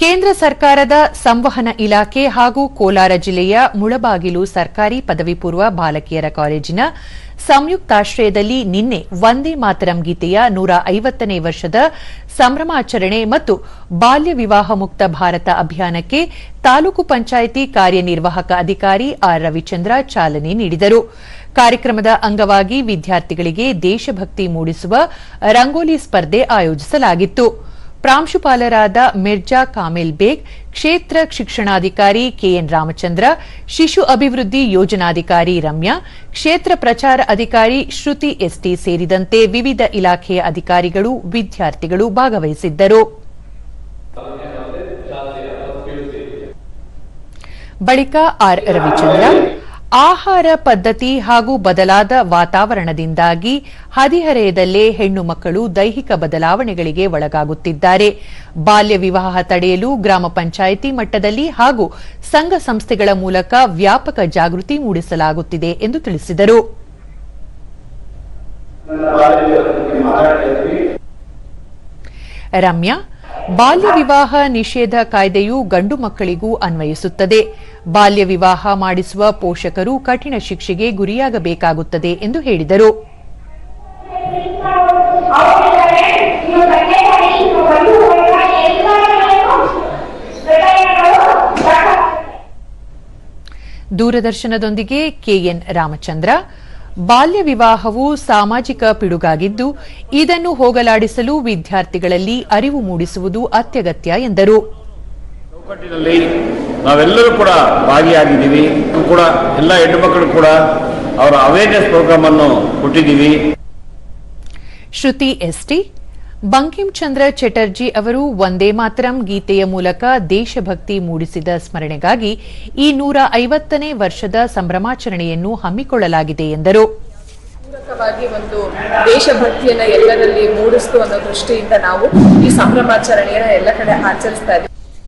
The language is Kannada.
ಕೇಂದ್ರ ಸರ್ಕಾರದ ಸಂವಹನ ಇಲಾಖೆ ಹಾಗೂ ಕೋಲಾರ ಜಿಲ್ಲೆಯ ಮುಳಬಾಗಿಲು ಸರ್ಕಾರಿ ಪದವಿ ಪೂರ್ವ ಬಾಲಕಿಯರ ಕಾಲೇಜಿನ ಸಂಯುಕ್ತಾಶ್ರಯದಲ್ಲಿ ನಿನ್ನೆ ವಂದೇ ಮಾತರಂ ಗೀತೆಯ ನೂರ ಐವತ್ತನೇ ವರ್ಷದ ಸಂಭ್ರಮಾಚರಣೆ ಮತ್ತು ಬಾಲ್ಯ ವಿವಾಹ ಮುಕ್ತ ಭಾರತ ಅಭಿಯಾನಕ್ಕೆ ತಾಲೂಕು ಪಂಚಾಯಿತಿ ಕಾರ್ಯನಿರ್ವಾಹಕ ಅಧಿಕಾರಿ ಆರ್ ರವಿಚಂದ್ರ ಚಾಲನೆ ನೀಡಿದರು. ಕಾರ್ಯಕ್ರಮದ ಅಂಗವಾಗಿ ವಿದ್ಯಾರ್ಥಿಗಳಿಗೆ ದೇಶಭಕ್ತಿ ಮೂಡಿಸುವ ರಂಗೋಲಿ ಸ್ಪರ್ಧೆ ಆಯೋಜಿಸಲಾಗಿತ್ತು. ಪ್ರಾಂಶುಪಾಲರಾದ ಮಿರ್ಜಾ ಕಾಮಿಲ್ ಬೇಗ್, ಕ್ಷೇತ್ರ ಶಿಕ್ಷಣಾಧಿಕಾರಿ ಕೆಎನ್ ರಾಮಚಂದ್ರ, ಶಿಶು ಅಭಿವೃದ್ಧಿ ಯೋಜನಾಧಿಕಾರಿ ರಮ್ಯಾ, ಕ್ಷೇತ್ರ ಪ್ರಚಾರ ಅಧಿಕಾರಿ ಶ್ರುತಿ ಎಸ್ಟಿ ಸೇರಿದಂತೆ ವಿವಿಧ ಇಲಾಖೆಯ ಅಧಿಕಾರಿಗಳು, ವಿದ್ಯಾರ್ಥಿಗಳು ಭಾಗವಹಿಸಿದ್ದರು. ಬಳಿಕ ಆರ್ ರವಿಚಂದ್ರ ಆಹಾರ ಪದ್ಧತಿ ಹಾಗೂ ಬದಲಾದ ವಾತಾವರಣದಿಂದಾಗಿ ಹದಿಹರೆಯದಲ್ಲೇ ಹೆಣ್ಣು ಮಕ್ಕಳು ದೈಹಿಕ ಬದಲಾವಣೆಗಳಿಗೆ ಒಳಗಾಗುತ್ತಿದ್ದಾರೆ. ಬಾಲ್ಯ ವಿವಾಹ ತಡೆಯಲು ಗ್ರಾಮ ಪಂಚಾಯಿತಿ ಮಟ್ಟದಲ್ಲಿ ಹಾಗೂ ಸಂಘ ಸಂಸ್ಥೆಗಳ ಮೂಲಕ ವ್ಯಾಪಕ ಜಾಗೃತಿ ಮೂಡಿಸಲಾಗುತ್ತಿದೆ ಎಂದು ತಿಳಿಸಿದರು. ರಮ್ಯಾ ಬಾಲ್ಯ ವಿವಾಹ ನಿಷೇಧ ಕಾಯ್ದೆಯು ಗಂಡು ಮಕ್ಕಳಿಗೂ ಅನ್ವಯಿಸುತ್ತದೆ ಬಾಲ್ಯ ವಿವಾಹ ಮಾಡಿಸುವ ಪೋಷಕರು ಕಠಿಣ ಶಿಕ್ಷೆಗೆ ಗುರಿಯಾಗಬೇಕಾಗುತ್ತದೆ ಎಂದು ಹೇಳಿದರು. ದೂರದರ್ಶನದೊಂದಿಗೆ ಕೆಎನ್ ರಾಮಚಂದ್ರ ಬಾಲ್ಯ ವಿವಾಹವು ಸಾಮಾಜಿಕ ಪಿಡುಗಾಗಿದ್ದು ಇದನ್ನು ಹೋಗಲಾಡಿಸಲು ವಿದ್ಯಾರ್ಥಿಗಳಲ್ಲಿ ಅರಿವು ಮೂಡಿಸುವುದು ಅತ್ಯಗತ್ಯ ಎಂದರು. ನಾವೆಲ್ಲರೂ ಕೂಡ ಭಾಗಿಯಾಗಿದ್ದೀವಿ. ಕೂಡ ಎಲ್ಲ ಹೆಣ್ಣು ಮಕ್ಕಳು ಕೂಡ ಅವರ ಅವೇರ್ನೆಸ್ ಪ್ರೋಗ್ರಾಮ್ ಅನ್ನು ಕೊಟ್ಟಿದ್ದೀವಿ. ಶ್ರುತಿ ಎಸ್ಟಿ ಬಂಕಿಂ ಚಂದ್ರ ಚಟರ್ಜಿ ಅವರು ವಂದೇ ಮಾತರಂ ಗೀತೆಯ ಮೂಲಕ ದೇಶಭಕ್ತಿ ಮೂಡಿಸಿದ ಸ್ಮರಣೆಗಾಗಿ ಈ ನೂರ ಐವತ್ತನೇ ವರ್ಷದ ಸಂಭ್ರಮಾಚರಣೆಯನ್ನು ಹಮ್ಮಿಕೊಳ್ಳಲಾಗಿದೆ ಎಂದರು. ಒಂದು ದೇಶಭಕ್ತಿಯನ್ನು ಎಲ್ಲರಲ್ಲಿ ಅನ್ನೋ ದೃಷ್ಟಿಯಿಂದ ನಾವು ಈ ಸಂಭ್ರಮಾಚರಣೆಯನ್ನು ಎಲ್ಲ ಕಡೆ ಆಚರಿಸ್ತಾ ಇದ್ದೀವಿ.